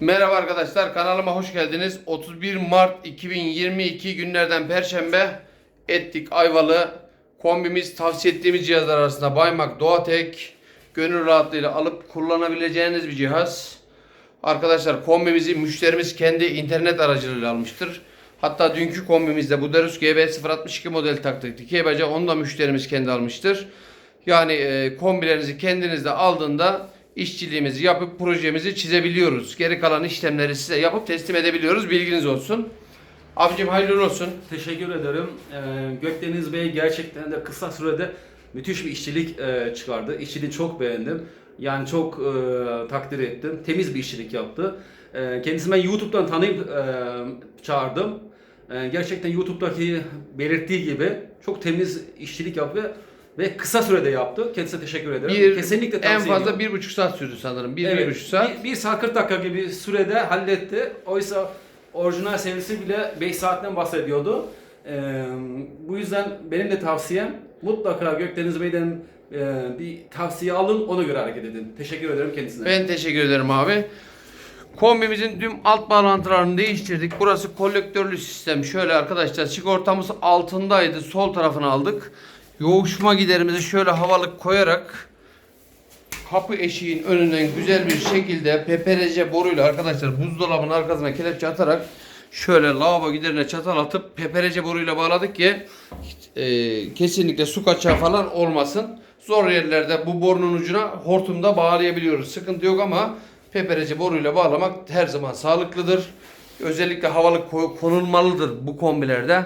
Merhaba arkadaşlar kanalıma hoş geldiniz. 31 Mart 2022 günlerden Perşembe Ettik Ayvalı kombimiz tavsiye ettiğimiz cihazlar arasında Baymak Doğatek gönül rahatlığıyla alıp kullanabileceğiniz bir cihaz. Arkadaşlar kombimizi müşterimiz kendi internet aracılığıyla almıştır. Hatta dünkü kombimizde Buderus GB062 model taktık. Dikey baca onu da müşterimiz kendi almıştır. Yani e, kombilerinizi kendiniz de aldığında işçiliğimizi yapıp projemizi çizebiliyoruz. Geri kalan işlemleri size yapıp teslim edebiliyoruz. Bilginiz olsun. Abicim hayırlı olsun. Teşekkür ederim. Ee, Gökdeniz Bey gerçekten de kısa sürede müthiş bir işçilik e, çıkardı. İşçiliği çok beğendim. Yani çok e, takdir ettim. Temiz bir işçilik yaptı. E, kendisini ben YouTube'dan tanıyıp e, çağırdım. E, gerçekten YouTube'daki belirttiği gibi çok temiz işçilik yaptı ve kısa sürede yaptı. Kendisine teşekkür ederim. Bir, Kesinlikle en tavsiye fazla ediyorum. bir buçuk saat sürdü sanırım. Bir, bir Evet, buçuk saat. Bir, bir saat 40 dakika gibi sürede halletti. Oysa orijinal serisi bile 5 saatten bahsediyordu. Ee, bu yüzden benim de tavsiyem mutlaka Gökdeniz Bey'den e, bir tavsiye alın ona göre hareket edin. Teşekkür ederim kendisine. Ben teşekkür ederim abi. Kombimizin tüm alt bağlantılarını değiştirdik. Burası kolektörlü sistem. Şöyle arkadaşlar sigortamız altındaydı. Sol tarafını aldık. Yoğuşma giderimizi şöyle havalık koyarak kapı eşiğin önünden güzel bir şekilde peperece boruyla arkadaşlar buzdolabının arkasına kelepçe atarak şöyle lavabo giderine çatal atıp peperece boruyla bağladık ki e, kesinlikle su kaçağı falan olmasın. Zor yerlerde bu borunun ucuna hortumda bağlayabiliyoruz. Sıkıntı yok ama peperece boruyla bağlamak her zaman sağlıklıdır. Özellikle havalık ko- konulmalıdır bu kombilerde.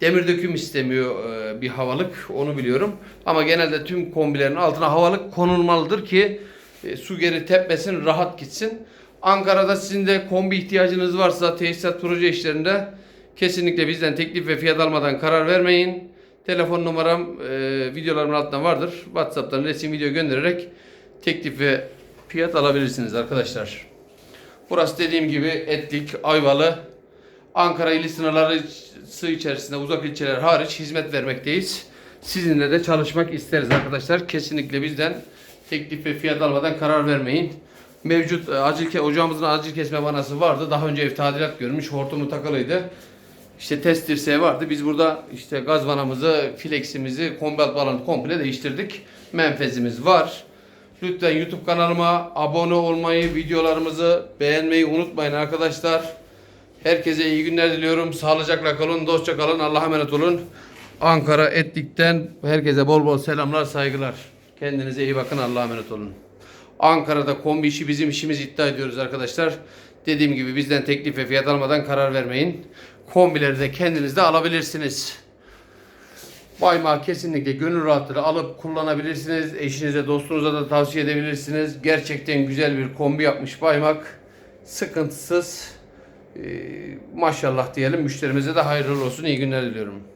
Demir döküm istemiyor e, bir havalık onu biliyorum. Ama genelde tüm kombilerin altına havalık konulmalıdır ki e, su geri tepmesin rahat gitsin. Ankara'da sizin de kombi ihtiyacınız varsa tesisat proje işlerinde kesinlikle bizden teklif ve fiyat almadan karar vermeyin. Telefon numaram e, videolarımın altında vardır. WhatsApp'tan resim video göndererek teklif ve fiyat alabilirsiniz arkadaşlar. Burası dediğim gibi Etlik, Ayvalı, Ankara ili sınırları içerisinde uzak ilçeler hariç hizmet vermekteyiz. Sizinle de çalışmak isteriz arkadaşlar. Kesinlikle bizden teklif ve fiyat almadan karar vermeyin. Mevcut e, acil ocağımızın acil kesme vanası vardı. Daha önce ev tadilat görmüş. Hortumu takılıydı. İşte test dirseği vardı. Biz burada işte gaz vanamızı, fleximizi, kombat bağlantı komple değiştirdik. Menfezimiz var. Lütfen YouTube kanalıma abone olmayı, videolarımızı beğenmeyi unutmayın arkadaşlar. Herkese iyi günler diliyorum. Sağlıcakla kalın, dostça kalın. Allah'a emanet olun. Ankara Etlik'ten herkese bol bol selamlar, saygılar. Kendinize iyi bakın. Allah'a emanet olun. Ankara'da kombi işi bizim işimiz iddia ediyoruz arkadaşlar. Dediğim gibi bizden teklif ve fiyat almadan karar vermeyin. Kombileri de kendiniz de alabilirsiniz. Baymağı kesinlikle gönül rahatlığıyla alıp kullanabilirsiniz. Eşinize, dostunuza da tavsiye edebilirsiniz. Gerçekten güzel bir kombi yapmış Baymak. Sıkıntısız. Maşallah diyelim. Müşterimize de hayırlı olsun. İyi günler diliyorum.